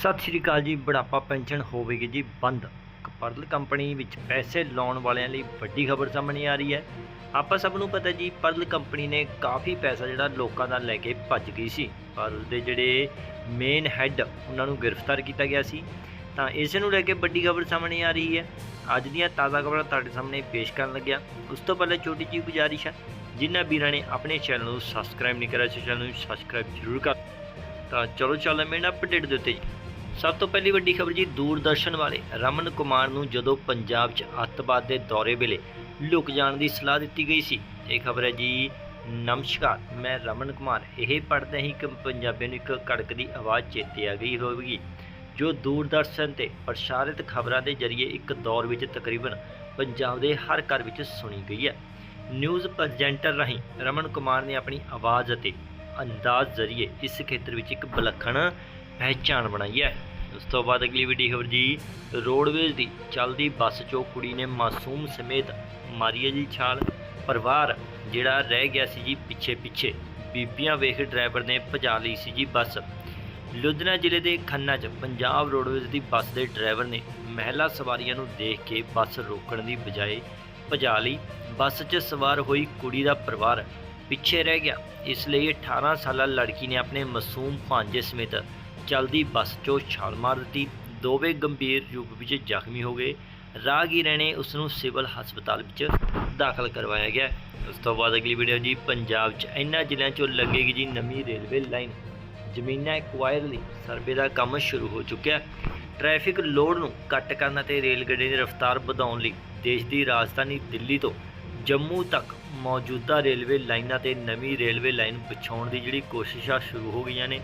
ਸਤਿ ਸ਼੍ਰੀ ਅਕਾਲ ਜੀ, ਬੁਢਾਪਾ ਪੈਨਸ਼ਨ ਹੋਵੇਗੀ ਜੀ ਬੰਦ। ਪਰਲ ਕੰਪਨੀ ਵਿੱਚ ਪੈਸੇ ਲਾਉਣ ਵਾਲਿਆਂ ਲਈ ਵੱਡੀ ਖਬਰ ਸਾਹਮਣੇ ਆ ਰਹੀ ਹੈ। ਆਪਾਂ ਸਭ ਨੂੰ ਪਤਾ ਜੀ, ਪਰਲ ਕੰਪਨੀ ਨੇ ਕਾਫੀ ਪੈਸਾ ਜਿਹੜਾ ਲੋਕਾਂ ਦਾ ਲੈ ਕੇ ਭੱਜ ਗਈ ਸੀ। ਪਰਲ ਦੇ ਜਿਹੜੇ ਮੇਨ ਹੈੱਡ ਉਹਨਾਂ ਨੂੰ ਗ੍ਰਿਫਤਾਰ ਕੀਤਾ ਗਿਆ ਸੀ। ਤਾਂ ਇਸ ਨੂੰ ਲੈ ਕੇ ਵੱਡੀ ਖਬਰ ਸਾਹਮਣੇ ਆ ਰਹੀ ਹੈ। ਅੱਜ ਦੀਆਂ ਤਾਜ਼ਾ ਖਬਰਾਂ ਤੁਹਾਡੇ ਸਾਹਮਣੇ ਪੇਸ਼ ਕਰਨ ਲੱਗਿਆ। ਉਸ ਤੋਂ ਪਹਿਲਾਂ ਛੋਟੀ ਜਿਹੀ ਗੁਜ਼ਾਰਿਸ਼ ਹੈ, ਜਿਨ੍ਹਾਂ ਵੀਰਾਂ ਨੇ ਆਪਣੇ ਚੈਨਲ ਨੂੰ ਸਬਸਕ੍ਰਾਈਬ ਨਹੀਂ ਕਰਿਆ, ਇਸ ਚੈਨਲ ਨੂੰ ਸਬਸਕ੍ਰਾਈਬ ਜ਼ਰੂਰ ਕਰ। ਤਾਂ ਚਲੋ ਚੱਲ ਮੇਨ ਅਪਡੇਟ ਦੇ ਉੱਤੇ ਜੀ। ਸਭ ਤੋਂ ਪਹਿਲੀ ਵੱਡੀ ਖਬਰ ਜੀ ਦੂਰਦਰਸ਼ਨ ਵਾਲੇ। ਰਮਨ ਕੁਮਾਰ ਨੂੰ ਜਦੋਂ ਪੰਜਾਬ 'ਚ ਅੱਤਵਾਦ ਦੇ ਦੌਰੇ ਵੇਲੇ ਲੁਕ ਜਾਣ ਦੀ ਸਲਾਹ ਦਿੱਤੀ ਗਈ ਸੀ, ਇਹ ਖਬਰ ਹੈ ਜੀ, ਨਮਸਕਾਰ, ਮੈਂ ਰਮਨ ਕੁਮਾਰ। ਇਹ ਪੜ੍ਹਦੇ ਹੀ ਕਿ ਪੰਜਾਬੀ ਨੂੰ ਇੱਕ ਕੜਕਦੀ ਆਵਾਜ਼ ਚੇਤੇ ਆ ਗਈ ਹੋਵੇਗੀ। ਜੋ ਦੂਰਦਰਸ਼ਨ ਤੇ ਪ੍ਰਸਾਰਿਤ ਖਬਰਾਂ ਦੇ ਜ਼ਰੀਏ ਇੱਕ ਦੌਰ ਵਿੱਚ ਤਕਰੀਬਨ ਪੰਜਾਬ ਦੇ ਹਰ ਘਰ ਵਿੱਚ ਸੁਣੀ ਗਈ ਹੈ। ਨਿਊਜ਼ ਪ੍ਰੈਜ਼ੈਂਟਰ ਰਾਹੀਂ ਰਮਨ ਕੁਮਾਰ ਨੇ ਆਪਣੀ ਆਵਾਜ਼ ਅਤੇ ਅੰਦਾਜ਼ ਜ਼ਰੀਏ ਇਸ ਖੇਤਰ ਵਿੱਚ ਇੱਕ ਵਿਲੱਖਣ ਪਹਿਚਾਣ ਬਣਾਈ ਹੈ। ਉਸ ਤੋਂ ਬਾਅਦ ਅਗਲੀ ਵੱਡੀ ਖਬਰ ਜੀ ਰੋਡਵੇਜ਼ ਦੀ ਚੱਲਦੀ ਬੱਸ 'ਚੋਂ ਕੁੜੀ ਨੇ ਮਾਸੂਮ ਸਮੇਤ ਮਾਰੀ ਹੈ ਜੀ ਛਾਲ। ਪਰਿਵਾਰ ਜਿਹੜਾ ਰਹਿ ਗਿਆ ਸੀ ਜੀ ਪਿੱਛੇ ਪਿੱਛੇ ਬੀਬੀਆਂ ਵੇਖ ਡਰਾਈਵਰ ਨੇ ਭਜਾ ਲਈ ਸੀ ਜੀ ਬੱਸ। ਲੁਧਿਆਣਾ ਜ਼ਿਲ੍ਹੇ ਦੇ ਖੰਨਾ 'ਚ ਪੰਜਾਬ ਰੋਡਵੇਜ਼ ਦੀ ਬੱਸ ਦੇ ਡਰਾਈਵਰ ਨੇ ਮਹਿਲਾ ਸਵਾਰੀਆਂ ਨੂੰ ਦੇਖ ਕੇ ਬੱਸ ਰੋਕਣ ਦੀ ਬਜਾਏ ਭਜਾ ਲਈ। ਬੱਸ 'ਚ ਸਵਾਰ ਹੋਈ ਕੁੜੀ ਦਾ ਪਰਿਵਾਰ ਪਿੱਛੇ ਰਹਿ ਗਿਆ। ਇਸ ਲਈ 18 ਸਾਲਾ ਲੜਕੀ ਨੇ ਆਪਣੇ ਮਾਸੂਮ ਭਾਂਜੇ ਸਮੇਤ ਚੱਲਦੀ ਬੱਸ 'ਚੋਂ ਛਾਲ ਮਾਰ ਦਿੱਤੀ। ਦੋਵੇਂ ਗੰਭੀਰ ਰੂਪ ਵਿੱਚ ਜ਼ਖਮੀ ਹੋ ਗਏ। ਰਾਹਗੀਰਾਂ ਨੇ ਉਸ ਨੂੰ ਸਿਵਲ ਹਸਪਤਾਲ ਵਿੱਚ ਦਾਖਲ ਕਰਵਾਇਆ ਗਿਆ। ਉਸ ਤੋਂ ਬਾਅਦ ਅਗਲੀ ਵੀਡੀਓ ਜੀ, ਪੰਜਾਬ 'ਚ ਇਹਨਾਂ ਜ਼ਿਲ੍ਹਿਆਂ 'ਚੋਂ ਲੱਗੇਗੀ ਜੀ ਨਵੀਂ ਰੇਲਵੇ ਲਾਈਨ। ਜ਼ਮੀਨਾਂ ਐਕਵਾਇਰ ਲਈ ਸਰਵੇ ਦਾ ਕੰਮ ਸ਼ੁਰੂ ਹੋ ਚੁੱਕਿਆ। ਹੈ ਟ੍ਰੈਫਿਕ ਲੋਡ ਨੂੰ ਘੱਟ ਕਰਨ ਅਤੇ ਰੇਲ ਗੱਡੀ ਦੀ ਰਫ਼ਤਾਰ ਵਧਾਉਣ ਲਈ ਦੇਸ਼ ਦੀ ਰਾਜਧਾਨੀ ਦਿੱਲੀ ਤੋਂ ਜੰਮੂ ਤੱਕ ਮੌਜੂਦਾ ਰੇਲਵੇ ਲਾਈਨਾਂ ਤੇ ਨਵੀਂ ਰੇਲਵੇ ਲਾਈਨ ਵਿਛਾਉਣ ਦੀ ਜਿਹੜੀ ਕੋਸ਼ਿਸ਼ਾਂ ਸ਼ੁਰੂ ਹੋ ਗਈਆਂ ਨੇ।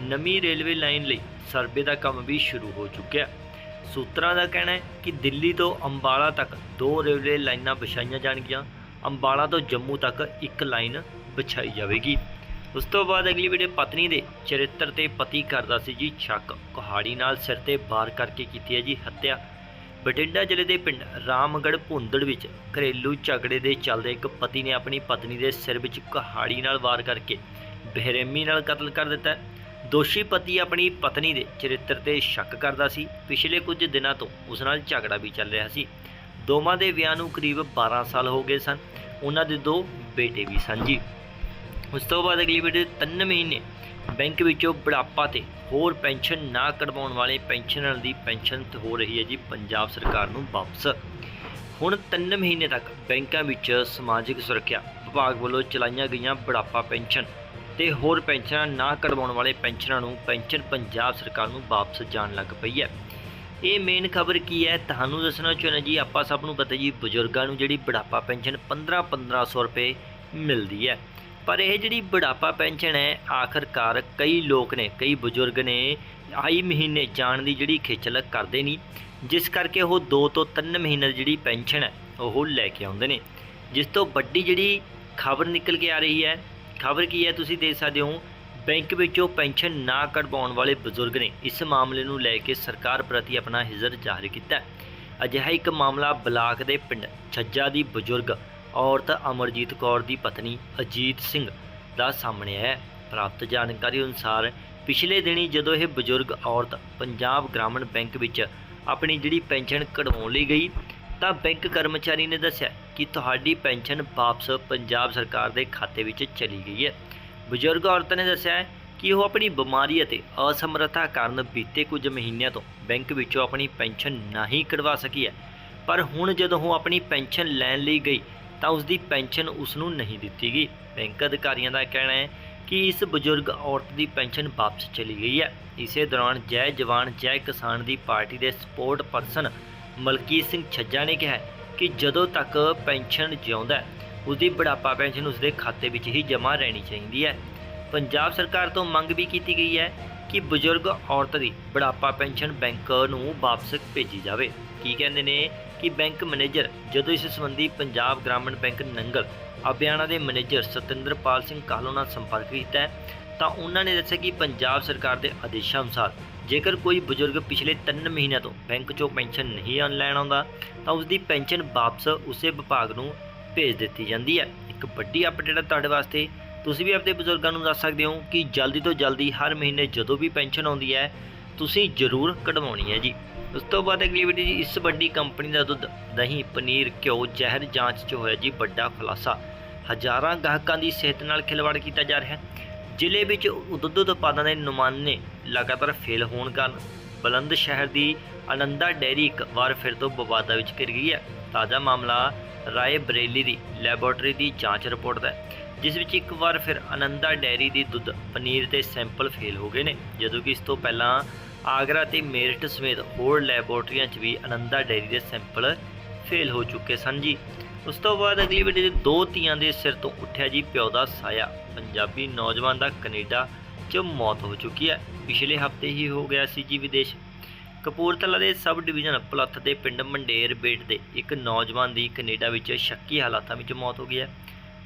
ਨਵੀਂ ਰੇਲਵੇ ਲਾਈਨ ਲਈ ਸਰਵੇ ਦਾ ਕੰਮ ਵੀ ਸ਼ੁਰੂ ਹੋ ਚੁੱਕਿਆ। ਸੂਤਰਾਂ ਦਾ ਕਹਿਣਾ ਹੈ ਕਿ ਦਿੱਲੀ ਤੋਂ ਅੰਬਾਲਾ ਤੱਕ ਦੋ ਰੇਲਵੇ ਲਾਈਨਾਂ ਵਿਛਾਈਆਂ ਜਾਣਗੀਆਂ। ਅੰਬਾਲਾ ਤੋਂ ਜੰਮੂ ਤੱਕ ਇੱਕ ਲਾਈਨ ਵਿਛਾਈ ਜਾਵੇਗੀ। ਉਸ ਤੋਂ ਬਾਅਦ ਅਗਲੀ ਵੀਡੀਓ ਪਤਨੀ ਦੇ ਚਰਿੱਤਰ ਤੇ ਪਤੀ ਕਰਦਾ ਸੀ ਜੀ ਸ਼ੱਕ ਕੁਹਾੜੀ ਨਾਲ ਸਿਰ ਤੇ ਵਾਰ ਕਰਕੇ ਕੀਤੀ ਹੈ ਜੀ ਹੱਤਿਆ। ਬਠਿੰਡਾ ਜ਼ਿਲ੍ਹੇ ਦੇ ਪਿੰਡ ਰਾਮਗੜ੍ਹ ਭੁੰਦੜ ਵਿੱਚ ਘਰੇਲੂ ਝਗੜੇ ਦੇ ਚੱਲਦੇ ਇੱਕ ਪਤੀ ਨੇ ਆਪਣੀ ਪਤਨੀ ਦੇ ਸਿਰ ਵਿੱਚ ਕਹਾੜੀ ਨਾਲ ਵਾਰ ਕਰਕੇ ਬੇਰਹਿਮੀ ਨਾਲ ਕਤਲ ਕਰ ਦਿੱਤਾ ਦੋਸ਼ੀ ਪਤੀ ਆਪਣੀ ਪਤਨੀ ਦੇ ਚਰਿੱਤਰ ਤੇ ਸ਼ੱਕ ਕਰਦਾ ਸੀ। ਪਿਛਲੇ ਕੁਝ ਦਿਨਾਂ ਤੋਂ ਉਸ ਨਾਲ ਝਗੜਾ ਵੀ ਚੱਲ ਰਿਹਾ ਸੀ। ਦੋਵਾਂ ਦੇ ਵਿਆਹ ਨੂੰ ਕਰੀਬ 12 ਸਾਲ ਹੋ ਗਏ ਸਨ। ਉਹਨਾਂ ਦੇ ਦੋ ਬੇਟੇ ਵੀ ਸਨ ਜੀ। ਉਸ ਤੋਂ ਬਾਅਦ ਅਗਲੀ ਵੀਡੀਓ ਤਿੰਨ ਮਹੀਨੇ ਬੈਂਕ ਵਿੱਚੋਂ ਬੁਢਾਪਾ ਤੇ ਹੋਰ ਪੈਨਸ਼ਨ ਨਾ ਕਢਵਾਉਣ ਵਾਲੇ ਪੈਨਸ਼ਨਰਾਂ ਦੀ ਪੈਨਸ਼ਨ ਹੋ ਰਹੀ ਹੈ ਜੀ ਪੰਜਾਬ ਸਰਕਾਰ ਨੂੰ ਵਾਪਸ। ਹੁਣ 3 ਮਹੀਨੇ ਤੱਕ ਬੈਂਕਾਂ ਵਿੱਚ ਸਮਾਜਿਕ ਸੁਰੱਖਿਆ ਵਿਭਾਗ ਵੱਲੋਂ ਚਲਾਈਆਂ ਗਈਆਂ ਬੁਢਾਪਾ ਪੈਨਸ਼ਨ ਤੇ ਹੋਰ ਪੈਨਸ਼ਨਾਂ ਨਾ ਕਢਵਾਉਣ ਵਾਲੇ ਪੈਨਸ਼ਨਰਾਂ ਨੂੰ ਪੈਨਸ਼ਨ ਪੰਜਾਬ ਸਰਕਾਰ ਨੂੰ ਵਾਪਸ ਜਾਣ ਲੱਗ ਪਈ ਹੈ। ਇਹ ਮੇਨ ਖਬਰ ਕੀ ਹੈ ਤੁਹਾਨੂੰ ਦੱਸਣਾ ਚਾਹੁੰਦਾ ਜੀ, ਆਪਾਂ ਸਭ ਨੂੰ ਪਤਾ ਜੀ ਬਜ਼ੁਰਗਾਂ ਨੂੰ ਜਿਹੜੀ ਬੁਢਾਪਾ ਪੈਨਸ਼ਨ 15 1500 ਰੁਪਏ ਮਿਲਦੀ ਹੈ। ਪਰ ਇਹ ਜਿਹੜੀ ਬੁਢਾਪਾ ਪੈਨਸ਼ਨ ਹੈ, ਆਖਰਕਾਰ ਕਈ ਲੋਕ ਨੇ, ਕਈ ਬਜ਼ੁਰਗ ਨੇ ਆਈ ਮਹੀਨੇ ਜਾਣ ਦੀ ਜਿਹੜੀ ਖੇਚਲ ਕਰਦੇ ਨਹੀਂ ਜਿਸ ਕਰਕੇ ਉਹ 2 ਤੋਂ 3 ਮਹੀਨੇ ਦੀ ਜਿਹੜੀ ਪੈਨਸ਼ਨ ਹੈ, ਉਹ ਲੈ ਕੇ ਆਉਂਦੇ ਨੇ। ਜਿਸ ਤੋਂ ਵੱਡੀ ਜਿਹੜੀ ਖਬਰ ਨਿਕਲ ਕੇ ਆ ਰਹੀ ਹੈ, ਖਬਰ ਕੀ ਹੈ ਤੁਸੀਂ ਦੇਖ ਸਕਦੇ ਹੋ, ਬੈਂਕ ਵਿੱਚੋਂ ਪੈਨਸ਼ਨ ਨਾ ਕਢਵਾਉਣ ਵਾਲੇ ਬਜ਼ੁਰਗ ਨੇ, ਇਸ ਮਾਮਲੇ ਨੂੰ ਲੈ ਕੇ ਸਰਕਾਰ ਪ੍ਰਤੀ ਆਪਣਾ ਹਿਜ਼ਰ ਜ਼ਾਹਿਰ ਕੀਤਾ ਅਜਿਹਾ ਇੱਕ ਮਾਮਲਾ ਬਲਾਕ ਦੇ ਪਿੰਡ ਛੱਜਾ ਦੀ ਬਜ਼ੁਰਗ ਔਰਤ ਅਮਰਜੀਤ ਕੌਰ ਦੀ ਪਤਨੀ ਅਜੀਤ ਸਿੰਘ ਦਾ ਸਾਹਮਣੇ ਆਇਆ ਹੈ। ਪ੍ਰਾਪਤ ਜਾਣਕਾਰੀ ਅਨੁਸਾਰ ਪਿਛਲੇ ਦਿਨੀ ਜਦੋਂ ਇਹ ਬਜ਼ੁਰਗ ਔਰਤ ਪੰਜਾਬ ਗ੍ਰਾਮੀਣ ਬੈਂਕ ਵਿੱਚ ਆਪਣੀ ਜਿਹੜੀ ਪੈਨਸ਼ਨ ਕਢਵਾਉਣ ਲਈ ਗਈ, ਤਾਂ ਬੈਂਕ ਕਰਮਚਾਰੀ ਨੇ ਦੱਸਿਆ ਕਿ ਤੁਹਾਡੀ ਪੈਨਸ਼ਨ ਵਾਪਸ ਪੰਜਾਬ ਸਰਕਾਰ ਦੇ ਖਾਤੇ ਵਿੱਚ ਚਲੀ ਗਈ ਹੈ ਬਜ਼ੁਰਗ ਔਰਤ ਨੇ ਦੱਸਿਆ ਕਿ ਉਹ ਆਪਣੀ ਬਿਮਾਰੀ ਅਤੇ ਅਸਮਰੱਥਾ ਕਾਰਨ ਬੀਤੇ ਕੁਝ ਮਹੀਨਿਆਂ ਤੋਂ ਬੈਂਕ ਵਿੱਚੋਂ ਆਪਣੀ ਪੈਨਸ਼ਨ ਨਹੀਂ ਕਢਵਾ ਸਕੀ ਹੈ ਪਰ ਹੁਣ ਜਦੋਂ ਉਹ ਆਪਣੀ ਪੈਨਸ਼ਨ ਲੈਣ ਲਈ ਗਈ ਤਾਂ ਉਸ ਦੀ ਪੈਨਸ਼ਨ ਉਸ ਨੂੰ ਨਹੀਂ ਦਿੱਤੀ ਗਈ। ਬੈਂਕ ਅਧਿਕਾਰੀਆਂ ਦਾ ਕਹਿਣਾ ਹੈ ਕਿ ਇਸ ਬਜ਼ੁਰਗ ਔਰਤ ਦੀ ਪੈਨਸ਼ਨ ਵਾਪਸ ਚਲੀ ਗਈ ਹੈ। ਇਸੇ ਦੌਰਾਨ ਜੈ ਜਵਾਨ, ਜੈ ਕਿਸਾਨ ਦੀ ਪਾਰਟੀ ਦੇ ਸਪੋਰਟ ਪਰਸਨ ਮਲਕੀਤ ਸਿੰਘ ਛੱਜਾ ਨੇ ਕਿਹਾ ਕਿ ਜਦੋਂ ਤੱਕ ਪੈਨਸ਼ਨ ਜਿਉਂਦਾ ਹੈ ਉਸ ਦੀ ਬੁਢਾਪਾ ਪੈਨਸ਼ਨ ਉਸ ਦੇ ਖਾਤੇ ਵਿੱਚ ਹੀ ਜਮ੍ਹਾਂ ਰਹਿਣੀ ਚਾਹੀਦੀ ਹੈ। ਪੰਜਾਬ ਸਰਕਾਰ ਤੋਂ ਮੰਗ ਵੀ ਕੀਤੀ ਗਈ ਹੈ ਕਿ ਬਜ਼ੁਰਗ ਔਰਤ ਦੀ ਬੁਢਾਪਾ ਪੈਨਸ਼ਨ ਬੈਂਕ ਨੂੰ ਵਾਪਸ ਭੇਜੀ ਜਾਵੇ। ਕੀ ਕਹਿੰਦੇ ਨੇ ਕਿ ਬੈਂਕ ਮੈਨੇਜਰ ਜਦੋਂ ਇਸ ਸੰਬੰਧੀ ਪੰਜਾਬ ਗ੍ਰਾਮੀਣ ਬੈਂਕ ਨੰਗਲ ਅਭਿਆਣਾ ਦੇ ਮੈਨੇਜਰ ਸਤਿੰਦਰਪਾਲ ਸਿੰਘ ਕਾਹਲੋਂ ਨਾਲ ਸੰਪਰਕ ਕੀਤਾ ਤਾਂ ਉਹਨਾਂ ਨੇ ਦੱਸਿਆ ਕਿ ਪੰਜਾਬ ਸਰਕਾਰ ਦੇ ਆਦੇਸ਼ਾਂ ਅਨੁਸਾਰ ਜੇਕਰ ਕੋਈ ਬਜ਼ੁਰਗ ਪਿਛਲੇ 3 ਮਹੀਨਿਆਂ ਤੋਂ ਬੈਂਕ 'ਚੋਂ ਪੈਨਸ਼ਨ ਨਹੀਂ ਆਉਣ ਲੈਣ ਆਉਂਦਾ, ਤਾਂ ਉਸ ਦੀ ਪੈਨਸ਼ਨ ਵਾਪਸ ਉਸੇ ਵਿਭਾਗ ਨੂੰ ਭੇਜ ਦਿੱਤੀ ਜਾਂਦੀ ਹੈ। ਇੱਕ ਵੱਡੀ ਅਪਡੇਟ ਹੈ ਤੁਹਾਡੇ ਵਾਸਤੇ। ਤੁਸੀਂ ਵੀ ਆਪਣੇ ਬਜ਼ੁਰਗਾਂ ਨੂੰ ਦੱਸ ਸਕਦੇ ਹੋ ਕਿ ਜਲਦੀ ਤੋਂ ਜਲਦੀ ਹਰ ਮਹੀਨੇ ਜਦੋਂ ਵੀ ਪੈਨਸ਼ਨ ਆਉਂਦੀ ਹੈ, ਤੁਸੀਂ ਜ਼ਰੂਰ ਕਢਵਾਉਣੀ ਹੈ ਜੀ। ਉਸ ਤੋਂ ਬਾਅਦ ਅਗਲੀ ਵੀਡੀਓ ਜੀ, ਇਸ ਵੱਡੀ ਕੰਪਨੀ ਦਾ ਦੁੱਧ, ਦਹੀਂ, ਪਨੀਰ, ਘਿਓ, ਜ਼ਹਿਰ ਜਾਂਚ 'ਚ ਹੋਇਆ ਜੀ ਵੱਡਾ ਖੁਲਾਸਾ। ਹਜ਼ਾਰਾਂ ਗਾਹਕਾਂ ਦੀ ਸਿਹਤ ਨਾਲ ਖਿਲਵਾੜ ਕੀਤਾ ਜਾ ਰਿਹਾ ਹੈ। ਜ਼ਿਲ੍ਹੇ ਵਿੱਚ ਦੁੱਧ ਉਤਪਾਦਾਂ ਦੇ ਨੁਮਾਇੰਦੇ ਲਗਾਤਾਰ ਫੇਲ ਹੋਣ ਕਾਰਨ ਬੁਲੰਦ ਸ਼ਹਿਰ ਦੀ ਆਨੰਦਾ ਡੈਰੀ ਇੱਕ ਵਾਰ ਫਿਰ ਤੋਂ ਵਿਵਾਦਾਂ ਵਿੱਚ ਘਿਰ ਗਈ ਹੈ। ਤਾਜ਼ਾ ਮਾਮਲਾ ਰਾਏ ਬਰੇਲੀ ਦੀ ਲੈਬੋਰੇਟਰੀ ਦੀ ਜਾਂਚ ਰਿਪੋਰਟ ਦਾ ਹੈ। ਜਿਸ ਵਿੱਚ ਇੱਕ ਵਾਰ ਫਿਰ ਆਨੰਦਾ ਡੈਰੀ ਦੀ ਦੁੱਧ ਪਨੀਰ ਦੇ ਸੈਂਪਲ ਫੇਲ ਹੋ ਗਏ ਨੇ, ਜਦੋਂ ਕਿ ਇਸ ਤੋਂ ਪਹਿਲਾਂ ਆਗਰਾ ਤੇ ਮੇਰਠ ਸਮੇਤ ਹੋਰ ਲੈਬੋਰਟਰੀਆਂ 'ਚ ਵੀ ਆਨੰਦਾ ਡੈਰੀ ਦੇ ਸੈਂਪਲ ਫੇਲ ਹੋ ਚੁੱਕੇ ਸਨ ਜੀ। ਉਸ ਤੋਂ ਬਾਅਦ ਅਗਲੀ ਵੀਡੀਓ ਦੇ ਦੋ ਧੀਆਂ ਦੇ ਸਿਰ ਤੋਂ ਉੱਠਿਆ ਜੀ ਪਿਓ ਦਾ ਸਾਇਆ। ਪੰਜਾਬੀ ਨੌਜਵਾਨ ਦਾ ਕੈਨੇਡਾ 'ਚ ਮੌਤ ਹੋ ਚੁੱਕੀ ਹੈ। ਪਿਛਲੇ ਹਫ਼ਤੇ ਹੀ ਹੋ ਗਿਆ ਸੀ ਜੀ ਵਿਦੇਸ਼। ਕਪੂਰਥਲਾ ਦੇ ਸਬ ਡਿਵੀਜ਼ਨ ਪਲੱਥ ਦੇ ਪਿੰਡ ਮੰਡੇਰ ਬੇਟ ਦੇ ਇੱਕ ਨੌਜਵਾਨ ਦੀ ਕੈਨੇਡਾ ਵਿੱਚ ਸ਼ੱਕੀ ਹਾਲਾਤਾਂ ਵਿੱਚ ਮੌਤ ਹੋ ਗਈ ਹੈ।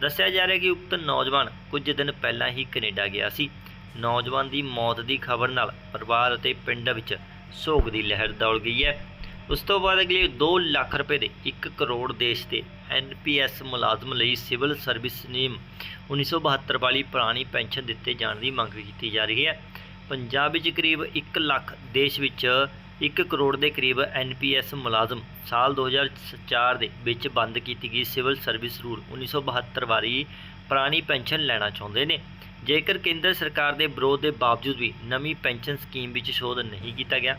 ਦੱਸਿਆ ਜਾ ਰਿਹਾ ਕਿ ਉਕਤ ਨੌਜਵਾਨ ਕੁਝ ਦਿਨ ਪਹਿਲਾਂ ਹੀ ਕੈਨੇਡਾ ਗਿਆ ਸੀ। ਨੌਜਵਾਨ ਦੀ ਮੌਤ ਦੀ ਖਬਰ ਨਾਲ ਪਰਿਵਾਰ ਅਤੇ ਪਿੰਡ ਵਿੱਚ ਸੋਗ ਦੀ ਲਹਿਰ ਦੌੜ ਗਈ ਹੈ। ਉਸ ਤੋਂ ਬਾਅਦ ਅਗਲੇ 2 ਲੱਖ ਰੁਪਏ ਦੇ 1 ਕਰੋੜ ਦੇਸ਼ ਦੇ ਐਨਪੀਐਸ ਮੁਲਾਜ਼ਮ ਲਈ ਸਿਵਲ ਸਰਵਿਸ ਨਿਯਮ 1972 ਵਾਲੀ ਪੁਰਾਣੀ ਪੈਨਸ਼ਨ ਦਿੱਤੇ ਜਾਣ ਦੀ ਮੰਗ ਕੀਤੀ ਜਾ ਰਹੀ ਹੈ। ਪੰਜਾਬ ਵਿੱਚ ਕਰੀਬ 1 ਲੱਖ ਦੇਸ਼ ਵਿੱਚ 1 ਕਰੋੜ ਦੇ ਕਰੀਬ ਐਨਪੀਐਸ ਮੁਲਾਜ਼ਮ ਸਾਲ 2004 ਦੇ ਵਿੱਚ ਬੰਦ ਕੀਤੀ ਗਈ ਸਿਵਲ ਸਰਵਿਸ ਰੂਲ 1972 ਵਾਲੀ ਪੁਰਾਣੀ ਪੈਨਸ਼ਨ ਲੈਣਾ ਚਾਹੁੰਦੇ ਨੇ। ਜੇਕਰ ਕੇਂਦਰ ਸਰਕਾਰ ਦੇ ਵਿਰੋਧ ਦੇ ਬਾਵਜੂਦ ਵੀ ਨਵੀਂ ਪੈਨਸ਼ਨ ਸਕੀਮ ਵਿੱਚ ਸੋਧ ਨਹੀਂ ਕੀਤਾ ਗਿਆ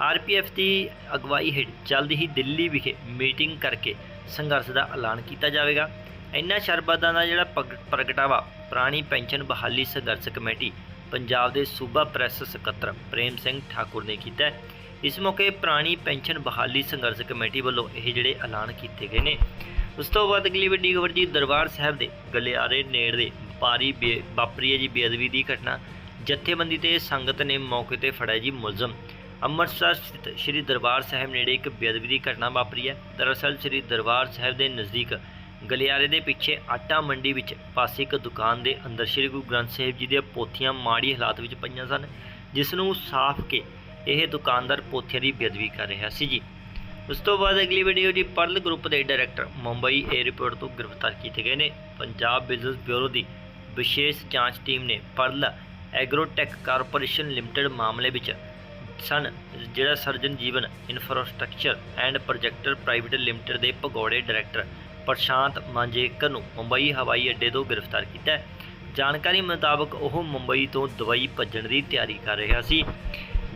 ਆਰਪੀਐਫ ਦੀ ਅਗਵਾਈ ਹੇਠ ਜਲਦ ਹੀ ਦਿੱਲੀ ਵਿਖੇ ਮੀਟਿੰਗ ਕਰਕੇ ਸੰਘਰਸ਼ ਦਾ ਐਲਾਨ ਕੀਤਾ ਜਾਵੇਗਾ। ਇਨ੍ਹਾਂ ਸ਼ਰਬਤਾਂ ਦਾ ਜਿਹੜਾ ਪਗ- ਪ੍ਰਗਟਾਵਾ ਪੁਰਾਣੀ ਪੈਨਸ਼ਨ ਬਹਾਲੀ ਸੰਘਰਸ਼ ਕਮੇਟੀ ਪੰਜਾਬ ਦੇ ਸੂਬਾ ਪ੍ਰੈਸ ਸਕੱਤਰ ਪ੍ਰੇਮ ਸਿੰਘ ਠਾਕੁਰ ਨੇ ਕੀਤਾ ਹੈ। ਇਸ ਮੌਕੇ ਪੁਰਾਣੀ ਪੈਨਸ਼ਨ ਬਹਾਲੀ ਸੰਘਰਸ਼ ਕਮੇਟੀ ਵੱਲੋਂ ਇਹ ਜਿਹੜੇ ਐਲਾਨ ਕੀਤੇ ਗਏ ਨੇ। ਉਸ ਤੋਂ ਬਾਅਦ ਅਗਲੀ ਵੱਡੀ ਖਬਰ ਜੀ, ਦਰਬਾਰ ਸਾਹਿਬ ਦੇ ਗਲਿਆਰੇ ਨੇੜੇ ਵਪਾਰੀ ਬੇ- ਵਾਪਰੀ ਹੈ ਜੀ ਬੇਅਦਬੀ ਦੀ ਘਟਨਾ। ਜਥੇਬੰਦੀ ਤੇ ਸੰਗਤ ਨੇ ਮੌਕੇ ਤੇ ਫੜਿਆ ਜੀ ਮੁਲਜ਼ਮ। ਅੰਮ੍ਰਿਤਸਰ ਸਥਿਤ ਸ੍ਰੀ ਦਰਬਾਰ ਸਾਹਿਬ ਨੇੜੇ ਇੱਕ ਬੇਅਦਬੀ ਦੀ ਘਟਨਾ ਵਾਪਰੀ ਹੈ। ਦਰਅਸਲ ਸ੍ਰੀ ਦਰਬਾਰ ਸਾਹਿਬ ਦੇ ਨਜ਼ਦੀਕ ਗਲਿਆਰੇ ਦੇ ਪਿੱਛੇ ਆਟਾ ਮੰਡੀ ਵਿੱਚ ਪਾਸੇ ਇੱਕ ਦੁਕਾਨ ਦੇ ਅੰਦਰ ਸ੍ਰੀ ਗੁਰੂ ਗ੍ਰੰਥ ਸਾਹਿਬ ਜੀ ਦੀਆਂ ਪੋਥੀਆਂ ਮਾੜੀ ਹਾਲਾਤ ਵਿੱਚ ਪਈਆਂ ਸਨ, ਜਿਸ ਨੂੰ ਸਾਫ਼ ਕੇ ਇਹ ਦੁਕਾਨਦਾਰ ਪੋਥੀਆਂ ਦੀ ਬੇਅਦਬੀ ਕਰ ਰਿਹਾ ਸੀ ਜੀ। ਉਸ ਤੋਂ ਬਾਅਦ ਅਗਲੀ ਵੀਡੀਓ ਜੀ ਪਰਲ ਗਰੁੱਪ ਦੇ ਡਾਇਰੈਕਟਰ ਮੁੰਬਈ 에ਅਰਪੋਰਟ ਤੋਂ ਗ੍ਰਿਫਤਾਰ ਕੀਤੇ ਗਏ ਨੇ। ਪੰਜਾਬ ਬਿਜ਼ਨਸ ਬਿਊਰੋ ਦੀ ਵਿਸ਼ੇਸ਼ ਜਾਂਚ ਟੀਮ ਨੇ ਪਰਲ ਐਗਰੋਟੈਕ ਕਾਰਪੋਰੇਸ਼ਨ ਲਿਮਟਿਡ ਮਾਮਲੇ ਵਿੱਚ ਸਨ, ਜਿਹੜਾ Sarjan Jeevan infrastructure and projector private limited ਦੇ ਭਗੌੜੇ ਡਾਇਰੈਕਟਰ ਪ੍ਰਸ਼ਾਂਤ ਮਾਂਜੇਕਰ ਨੂੰ ਮੁੰਬਈ ਹਵਾਈ ਅੱਡੇ ਤੋਂ ਗ੍ਰਿਫਤਾਰ ਕੀਤਾ ਜਾਣਕਾਰੀ ਮੁਤਾਬਕ ਉਹ ਮੁੰਬਈ ਤੋਂ ਦੁਬਈ ਭੱਜਣ ਦੀ ਤਿਆਰੀ ਕਰ ਰਿਹਾ ਸੀ।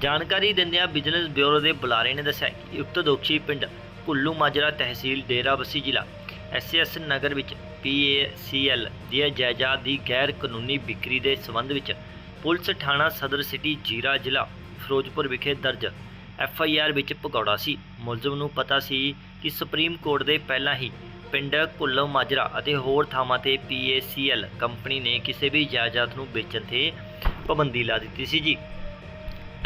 ਜਾਣਕਾਰੀ ਦਿੰਦਿਆਂ ਬਿਜ਼ਨਸ ਬਿਊਰੋ ਦੇ ਬੁਲਾਰੇ ਨੇ ਦੱਸਿਆ ਕਿ ਉਕਤ ਦੋਸ਼ੀ ਪਿੰਡ ਕੁੱਲੂ ਮਾਜਰਾ ਤਹਿਸੀਲ ਡੇਰਾਬੱਸੀ ਜ਼ਿਲ੍ਹਾ ਐਸਐਸ ਨਗਰ ਵਿੱਚ ਪੀਏਸੀਐਲ ਦੀ ਜਾਇਦਾਦ ਦੀ ਗੈਰ ਕਾਨੂੰਨੀ ਵਿਕਰੀ ਦੇ ਸਬੰਧ ਵਿੱਚ ਪੁਲਿਸ ਥਾਣਾ ਸਦਰ ਸਿਟੀ ਜੀਰਾ ਜ਼ਿਲ੍ਹਾ ਫਿਰੋਜ਼ਪੁਰ ਵਿਖੇ ਦਰਜ ਐਫਆਈਆਰ ਵਿੱਚ ਪਕੌੜਾ ਸੀ। ਮੁਲਜ਼ਮ ਨੂੰ ਪਤਾ ਸੀ ਕਿ ਸੁਪਰੀਮ ਕੋਰਟ ਦੇ ਪਹਿਲਾਂ ਹੀ ਪਿੰਡ ਕੁੱਲੂ ਮਾਜਰਾ ਅਤੇ ਹੋਰ ਥਾਵਾਂ ਤੇ ਪੀਏਸੀਐਲ ਕੰਪਨੀ ਨੇ ਕਿਸੇ ਵੀ ਜਾਇਦਾਦ ਨੂੰ ਵੇਚਣ ਤੇ ਪਾਬੰਦੀ ਲਾ ਦਿੱਤੀ ਸੀ ਜੀ।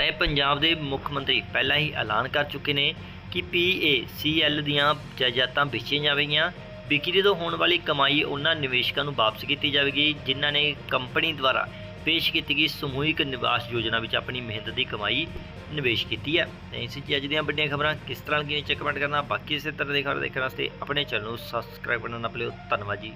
ਤਾਂ ਪੰਜਾਬ ਦੇ ਮੁੱਖ ਮੰਤਰੀ ਪਹਿਲਾਂ ਹੀ ਐਲਾਨ ਕਰ ਚੁੱਕੇ ਨੇ ਕਿ ਪੀਏਸੀਐਲ ਦੀਆਂ ਜਾਇਦਾਦਾਂ ਵੇਚੀਆਂ ਜਾਵੇਗੀਆਂ। ਵਿਕਰੀ ਤੋਂ ਹੋਣ ਵਾਲੀ ਕਮਾਈ ਉਹਨਾਂ ਨਿਵੇਸ਼ਕਾਂ ਨੂੰ ਵਾਪਸ ਕੀਤੀ ਜਾਵੇਗੀ, ਜਿਨ੍ਹਾਂ ਨੇ ਕੰਪਨੀ ਦੁਆਰਾ ਪੇਸ਼ ਕੀਤੀ ਗਈ ਸਮੂਹਿਕ ਨਿਵਾਸ ਯੋਜਨਾ ਵਿੱਚ ਆਪਣੀ ਮਿਹਨਤ ਦੀ ਕਮਾਈ ਨਿਵੇਸ਼ ਕੀਤੀ ਹੈ। ਤਾਂ ਇਸ ਜੀ ਅੱਜ ਦੀਆਂ ਵੱਡੀਆਂ ਖਬਰਾਂ। ਕਿਸ ਤਰ੍ਹਾਂ ਲੱਗੀਆਂ ਚੈੱਕ ਕਮੈਂਟ ਕਰਨਾ, ਬਾਕੀ ਇਸੇ ਤਰ੍ਹਾਂ ਦੇ ਖਬਰ ਦੇਖਣ ਵਾਸਤੇ ਆਪਣੇ ਚੈਨਲ ਨੂੰ ਸਬਸਕ੍ਰਾਈਬ ਕਰਨਾ ਨਾ ਭੁੱਲਿਓ। ਧੰਨਵਾਦ ਜੀ।